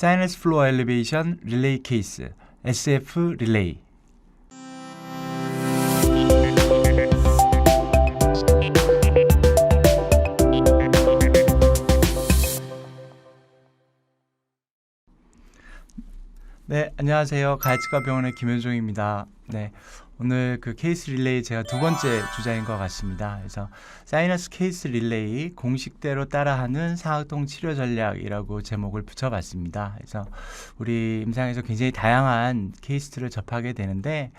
사이너스 플로어 엘리베이션 릴레이 케이스 SF 릴레이 네, 안녕하세요. 가이츠가 병원의 김현종입니다. 네, 오늘 그 케이스 릴레이 제가 두 번째 주자인 것 같습니다. 그래서 사이너스 케이스 릴레이 공식대로 따라하는 사학동 치료 전략이라고 제목을 붙여봤습니다. 그래서 우리 임상에서 굉장히 다양한 케이스들을 접하게 되는데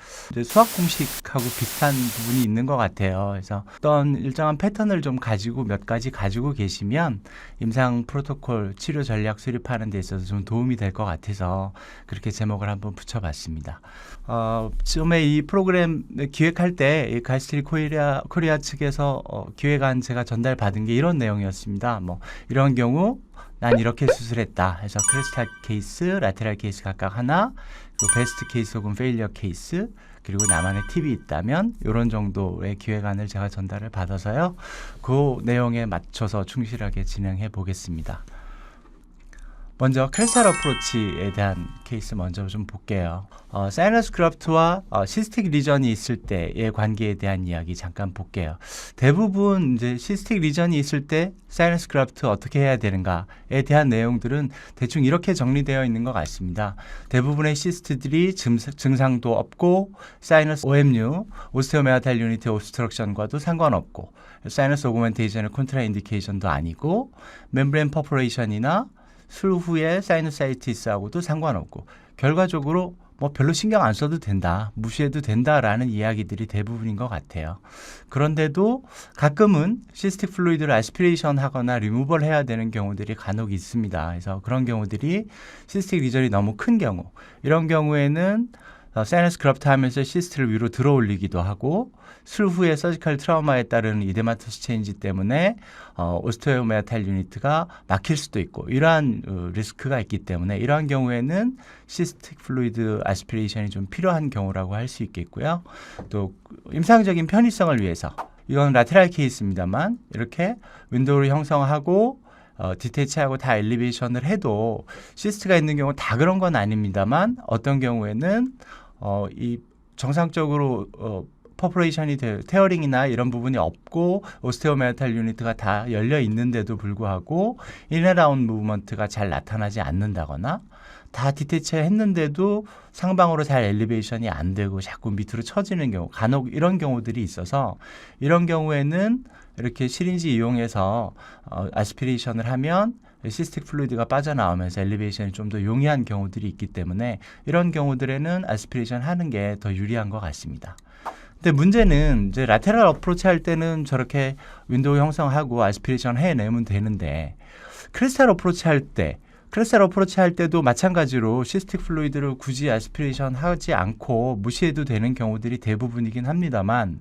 수학 공식하고 비슷한 부분이 있는 것 같아요. 그래서 어떤 일정한 패턴을 좀 가지고 몇 가지 가지고 계시면 임상 프로토콜 치료 전략 수립하는 데 있어서 좀 도움이 될 것 같아서 그렇게 제목을 한번 붙여봤습니다. 어, 처음에 이 프로그램 기획할 때이 가이스트리 코리아, 코리아 측에서 어, 기획안 제가 전달받은 게 이런 내용이었습니다. 뭐 이런 경우 난 이렇게 수술했다 해서 크리스탈 케이스, 라테랄 케이스 각각 하나, 그리고 베스트 케이스 혹은 페일리어 케이스, 그리고 나만의 팁이 있다면 이런 정도의 기획안을 제가 전달을 받아서요. 그 내용에 맞춰서 충실하게 진행해 보겠습니다. 먼저 크리스탈 어프로치에 대한 케이스 먼저 좀 볼게요. 어, 사이너스 크라프트와 어, 시스틱 리전이 있을 때의 관계에 대한 이야기 잠깐 볼게요. 대부분 이제 시스틱 리전이 있을 때 사이너스 크라프트 어떻게 해야 되는가에 대한 내용들은 대충 이렇게 정리되어 있는 것 같습니다. 대부분의 시스트들이 증상, 도 없고 사이너스 OMU, 오스테오메아탈 유니티 오브스트럭션과도 상관없고 사이너스 오그멘테이션의 컨트라 인디케이션도 아니고 멤브레인 퍼포레이션이나 술 후에 사이너사이티스하고도 상관없고 결과적으로 뭐 별로 신경 안 써도 된다, 무시해도 된다라는 이야기들이 대부분인 것 같아요. 그런데도 가끔은 시스틱 플루이드를 아스피레이션 하거나 리무벌 해야 되는 경우들이 간혹 있습니다. 그래서 그런 경우들이 시스틱 리전이 너무 큰 경우, 이런 경우에는 어, 세네스 크랍타임에서 시스트를 위로 들어올리기도 하고 술 후에 서지컬 트라우마에 따른 이데마토스 체인지 때문에 어, 오스테오메아탈 유니트가 막힐 수도 있고 이러한 어, 리스크가 있기 때문에 이러한 경우에는 시스틱 플루이드 아스피레이션이 좀 필요한 경우라고 할 수 있겠고요. 또 임상적인 편의성을 위해서 이건 라테랄 케이스입니다만 이렇게 윈도우를 형성하고 어, 디테치하고 다 엘리베이션을 해도 시스트가 있는 경우 다 그런 건 아닙니다만 어떤 경우에는 어, 이 정상적으로 어, 퍼포레이션이 돼, 테어링이나 이런 부분이 없고 오스테오메탈 유니트가 다 열려 있는데도 불구하고 인앤아웃 무브먼트가 잘 나타나지 않는다거나 다 디테치 했는데도 상방으로 잘 엘리베이션이 안 되고 자꾸 밑으로 처지는 경우 간혹 이런 경우들이 있어서 이런 경우에는 이렇게 시린지 이용해서 어, 아스피레이션을 하면 시스틱 플루이드가 빠져나오면서 엘리베이션이 좀 더 용이한 경우들이 있기 때문에 이런 경우들에는 아스피레이션 하는 게 더 유리한 것 같습니다. 근데 문제는 이제 라테랄 어프로치 할 때는 저렇게 윈도우 형성하고 아스피레이션 해내면 되는데 크리스탈 어프로치 할 때 크리스탈 어프로치 할 때도 마찬가지로 시스틱 플루이드를 굳이 아스피레이션 하지 않고 무시해도 되는 경우들이 대부분이긴 합니다만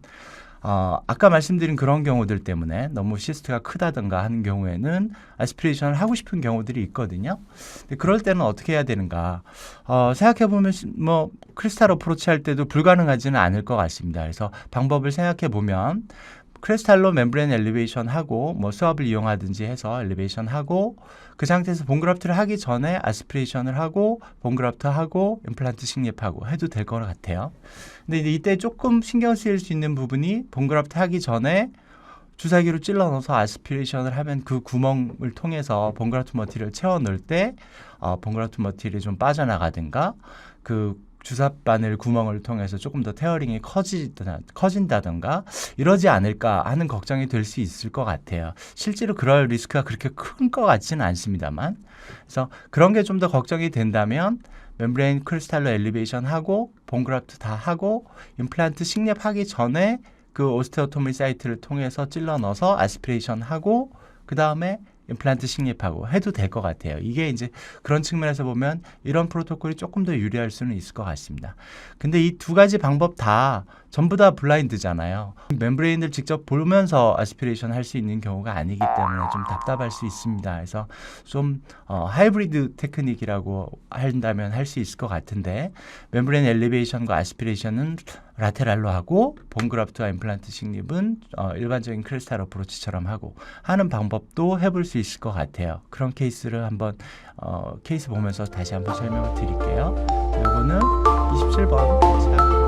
어, 아까 말씀드린 그런 경우들 때문에 너무 시스트가 크다든가 하는 경우에는 아스피레이션을 하고 싶은 경우들이 있거든요. 근데 그럴 때는 어떻게 해야 되는가? 어, 생각해 보면 뭐 크리스탈 어프로치 할 때도 불가능하지는 않을 것 같습니다. 그래서 방법을 생각해 보면 크리스탈로 멤브레인 엘리베이션 하고 뭐 수압을 이용하든지 해서 엘리베이션 하고 그 상태에서 본그라프트를 하기 전에 아스피레이션을 하고 본그라프트 하고 임플란트 식립하고 해도 될 것 같아요. 근데 이때 조금 신경 쓰일 수 있는 부분이 본그라프트 하기 전에 주사기로 찔러 넣어서 아스피레이션을 하면 그 구멍을 통해서 본그라프트 머티리얼을 채워 넣을 때 어, 본그라프트 머티리얼이 좀 빠져나가든가 그 주사바늘 구멍을 통해서 조금 더 테어링이 커지다, 커진다던가 이러지 않을까 하는 걱정이 될 수 있을 것 같아요. 실제로 그럴 리스크가 그렇게 큰 것 같지는 않습니다만. 그래서 그런 게 좀 더 걱정이 된다면 멤브레인 크리스탈로 엘리베이션 하고 본그라프트 다 하고 임플란트 식립하기 전에 그 오스테오토미 사이트를 통해서 찔러 넣어서 아스피레이션 하고 그 다음에 임플란트 식립하고 해도 될 것 같아요. 이게 이제 그런 측면에서 보면 이런 프로토콜이 조금 더 유리할 수는 있을 것 같습니다. 근데 이 두 가지 방법 다 전부 다 블라인드잖아요. 멤브레인을 직접 보면서 아스피레이션 할 수 있는 경우가 아니기 때문에 좀 답답할 수 있습니다. 그래서 좀 어, 하이브리드 테크닉이라고 한다면 할 수 있을 것 같은데 멤브레인 엘리베이션과 아스피레이션은 라테랄로 하고 본그라프트와 임플란트 식립은 어, 일반적인 크리스탈 어프로치처럼 하고 하는 방법도 해볼 수 있을 것 같아요. 그런 케이스를 한번 어, 케이스 보면서 다시 한번 설명을 드릴게요. 이거는 27번 자,